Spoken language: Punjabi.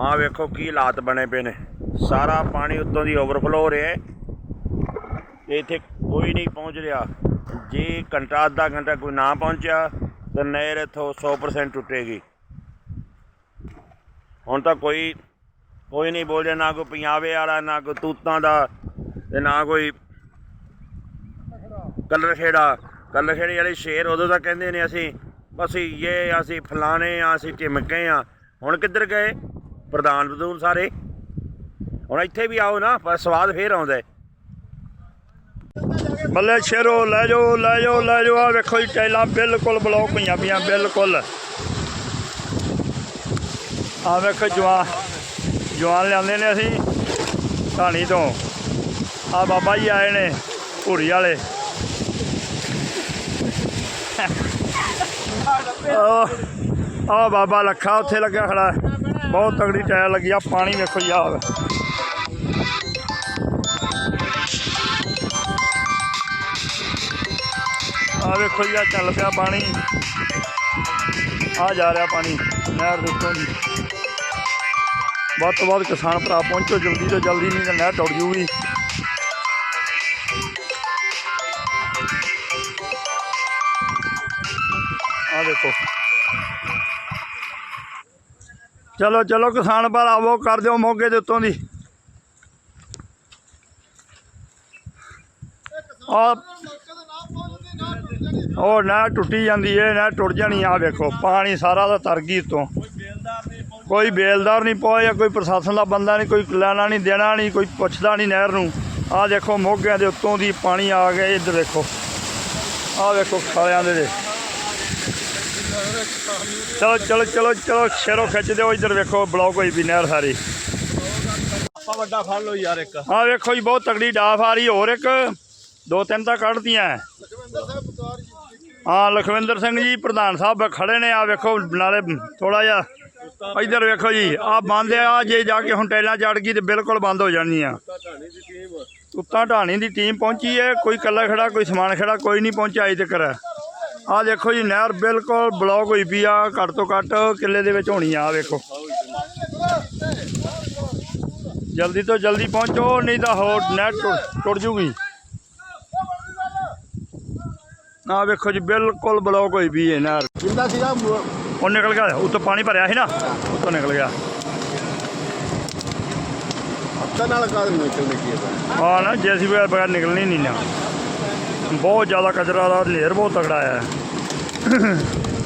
ਆਹ ਵੇਖੋ ਕੀ ਹਾਲਾਤ ਬਣੇ ਪਏ ਨੇ। ਸਾਰਾ ਪਾਣੀ ਉੱਤੋਂ ਦੀ ਓਵਰਫਲੋ ਹੋ ਰਿਹਾ ਹੈ। ਇੱਥੇ ਕੋਈ ਨਹੀਂ ਪਹੁੰਚ ਰਿਹਾ। ਜੇ ਘੰਟਾ, ਅੱਧਾ ਘੰਟਾ ਕੋਈ ਨਾ ਪਹੁੰਚਿਆ, ਤਾਂ ਨਹਿਰ ਇੱਥੋਂ 100% ਟੁੱਟੇਗੀ। ਹੁਣ ਤਾਂ ਕੋਈ ਕੋਈ ਨਹੀਂ ਬੋਲ ਰਿਹਾ ਨਾ ਕੋਈ ਪੰਜਾਬੇ ਵਾਲਾ, ਨਾ ਕੋਈ ਤੂਤਾਂ ਦਾ, ਤੇ ਨਾ ਕੋਈ ਕਲਰ ਖੇੜਾ ਕਲਰ ਖੇੜੇ ਵਾਲੇ ਸ਼ੇਰ ਉਦੋਂ ਤਾਂ ਕਹਿੰਦੇ ਨੇ ਅਸੀਂ ਅਸੀਂ ਇਹ ਅਸੀਂ ਫਲਾਣੇ ਆ, ਅਸੀਂ ਢਿਮਕੇ ਆ। ਹੁਣ ਕਿੱਧਰ ਗਏ? ਪ੍ਰਧਾਨ ਬਦੂਨ ਸਾਰੇ। ਹੁਣ ਇੱਥੇ ਵੀ ਆਓ ਨਾ, ਪਰ ਸਵਾਦ ਫੇਰ ਆਉਂਦਾ ਬੱਲੇ ਸ਼ੇਰੋ, ਲੈ ਜਾਓ ਲੈ ਜਾਓ ਲੈ ਜਾਓ। ਆ ਵੇਖੋ ਜੀ ਟੈਲਾਂ ਬਿਲਕੁਲ ਬਲੌਕ ਹੋਈਆਂ ਪਈਆਂ, ਬਿਲਕੁਲ। ਆ ਵੇਖੋ ਜਵਾਨ ਜਵਾਨ ਲਿਆਂਦੇ ਨੇ ਅਸੀਂ ਕਹਾਣੀ ਤੋਂ। ਆ ਬਾਬਾ ਜੀ ਆਏ ਨੇ ਭੂਰੀ ਵਾਲੇ। ਆ ਬਾਬਾ ਲੱਖਾ ਉੱਥੇ ਲੱਗਿਆ ਖੜਾ। ਬਹੁਤ ਤਗੜੀ ਟਾਇਰ ਲੱਗੀ ਆ ਪਾਣੀ ਵੇਖੋ ਜੀ ਆ ਆ ਵੇਖੋ ਜੀ ਆ ਚੱਲ ਪਿਆ ਪਾਣੀ ਆ ਜਾ ਰਿਹਾ ਪਾਣੀ ਨਹਿਰ ਦੇ ਉੱਤੋਂ ਦੀ ਵੱਧ ਤੋਂ ਵੱਧ ਕਿਸਾਨ ਭਰਾ ਪਹੁੰਚੋ ਜਲਦੀ ਤੋਂ ਜਲਦੀ ਨਹੀਂ ਤਾਂ ਨਹਿਰ ਟੁੱਟ ਜੂਗੀ ਆ ਦੇਖੋ ਚਲੋ ਚਲੋ ਕਿਸਾਨ ਭਰਾ ਆਵੋ, ਕਰ ਦਿਓ ਮੋਗੇ ਦੇ ਉੱਤੋਂ ਦੀ। ਆ ਉਹ ਨਾ ਟੁੱਟੀ ਜਾਂਦੀ ਏ, ਨਾ ਟੁੱਟ ਜਾਣੀ ਆ ਵੇਖੋ, ਪਾਣੀ ਸਾਰਾ ਦਾ ਤਰ ਗਈ ਤੋਂ ਕੋਈ ਬੇਲਦਾਰ ਨਹੀਂ ਪਹੁੰਚਿਆ ਕੋਈ ਪ੍ਰਸ਼ਾਸਨ ਦਾ ਬੰਦਾ ਨਹੀਂ, ਕੋਈ ਲੈਣਾ ਨਹੀਂ, ਦੇਣਾ ਨਹੀਂ, ਕੋਈ ਪੁੱਛਦਾ ਨਹੀਂ ਨਹਿਰ ਨੂੰ। ਆ ਦੇਖੋ ਮੋਗਿਆਂ ਦੇ ਉੱਤੋਂ ਦੀ ਪਾਣੀ ਆ ਗਿਆ, ਇੱਧਰ ਦੇਖੋ ਆ ਵੇਖੋ, ਖਾਲਿਆਂ ਦੇ। ਚਲੋ ਚਲੋ ਚਲੋ ਚਲੋ ਸ਼ੇਰੋ ਖਿੱਚ ਦਿਓ ਇੱਧਰ ਵੇਖੋ ਬਲੌਕ ਹੋਈ ਵੀ ਨਹਿਰ ਸਾਰੀ। ਆਪਾਂ ਵੱਡਾ ਫੜ ਲਓ ਯਾਰ ਇੱਕ। ਆ ਵੇਖੋ ਜੀ ਬਹੁਤ ਤਗੜੀ ਡਾਫ ਆ ਰਹੀ ਹੋਰ ਇੱਕ ਦੋ ਤਿੰਨ ਤਾਂ ਕੱਢਤੀਆਂ। ਹਾਂ ਲਖਵਿੰਦਰ ਸਿੰਘ ਜੀ ਪ੍ਰਧਾਨ ਸਾਹਿਬ ਖੜੇ ਨੇ ਆ ਵੇਖੋ ਨਾਲੇ ਥੋੜਾ ਜਿਹਾ ਇੱਧਰ ਵੇਖੋ ਜੀ ਆ ਬੰਦ ਆ ਜੇ ਜਾ ਕੇ ਹੁਣ ਟੈਲਾਂ ਚੜ ਗਈ ਤੇ ਬਿਲਕੁਲ ਬੰਦ ਹੋ ਜਾਣੀਆਂ। ਤੁੱਤਾਂ ਢਾਣੀ ਦੀ ਟੀਮ ਪਹੁੰਚੀ ਹੈ ਕੋਈ ਕੱਲਾ ਖੜਾ ਕੋਈ ਸਮਾਨ ਖੜਾ ਕੋਈ ਨਹੀਂ ਪਹੁੰਚਿਆ ਅਜੇ ਤੱਕ। ਆ ਦੇਖੋ ਜੀ ਨਹਿਰ ਬਿਲਕੁਲ ਬਲੌਕ ਹੋਈ ਪਈ ਆ ਘੱਟ ਤੋਂ ਘੱਟ ਕਿੱਲੇ ਦੇ ਵਿੱਚ ਹੋਣੀ ਆ ਵੇਖੋ। ਜਲਦੀ ਤੋਂ ਜਲਦੀ ਪਹੁੰਚੋ ਨਹੀਂ ਤਾਂ ਹੋਰ ਨੈਟ ਟੁੱਟ- ਜੂਗੀ। ਆ ਵੇਖੋ ਜੀ ਬਿਲਕੁਲ ਬਲੌਕ ਹੋਈ ਵੀ ਹੈ ਨਹਿਰ। ਜਿੰਦਾ ਸੀਗਾ ਉਹ ਨਿਕਲ ਗਿਆ ਉੱਤੋਂ ਪਾਣੀ ਭਰਿਆ ਸੀ ਨਾ ਉੱਤੋਂ ਨਿਕਲ ਗਿਆ। ਹੱਥਾਂ ਨਾਲ ਕਾਦ ਨਿਕਲ ਨਿਕੀ ਹੈ ਆ? ਨਾ ਜੇਸੀਬੀ ਬਗੈਰ ਨਿਕਲਣੀ ਨਹੀਂ ਨਾ। ਬਹੁਤ ਜ਼ਿਆਦਾ ਕਚਰਾ ਦਾ ਲੇਅਰ ਬਹੁਤ ਤਗੜਾ ਆਇਆ ਹੈ।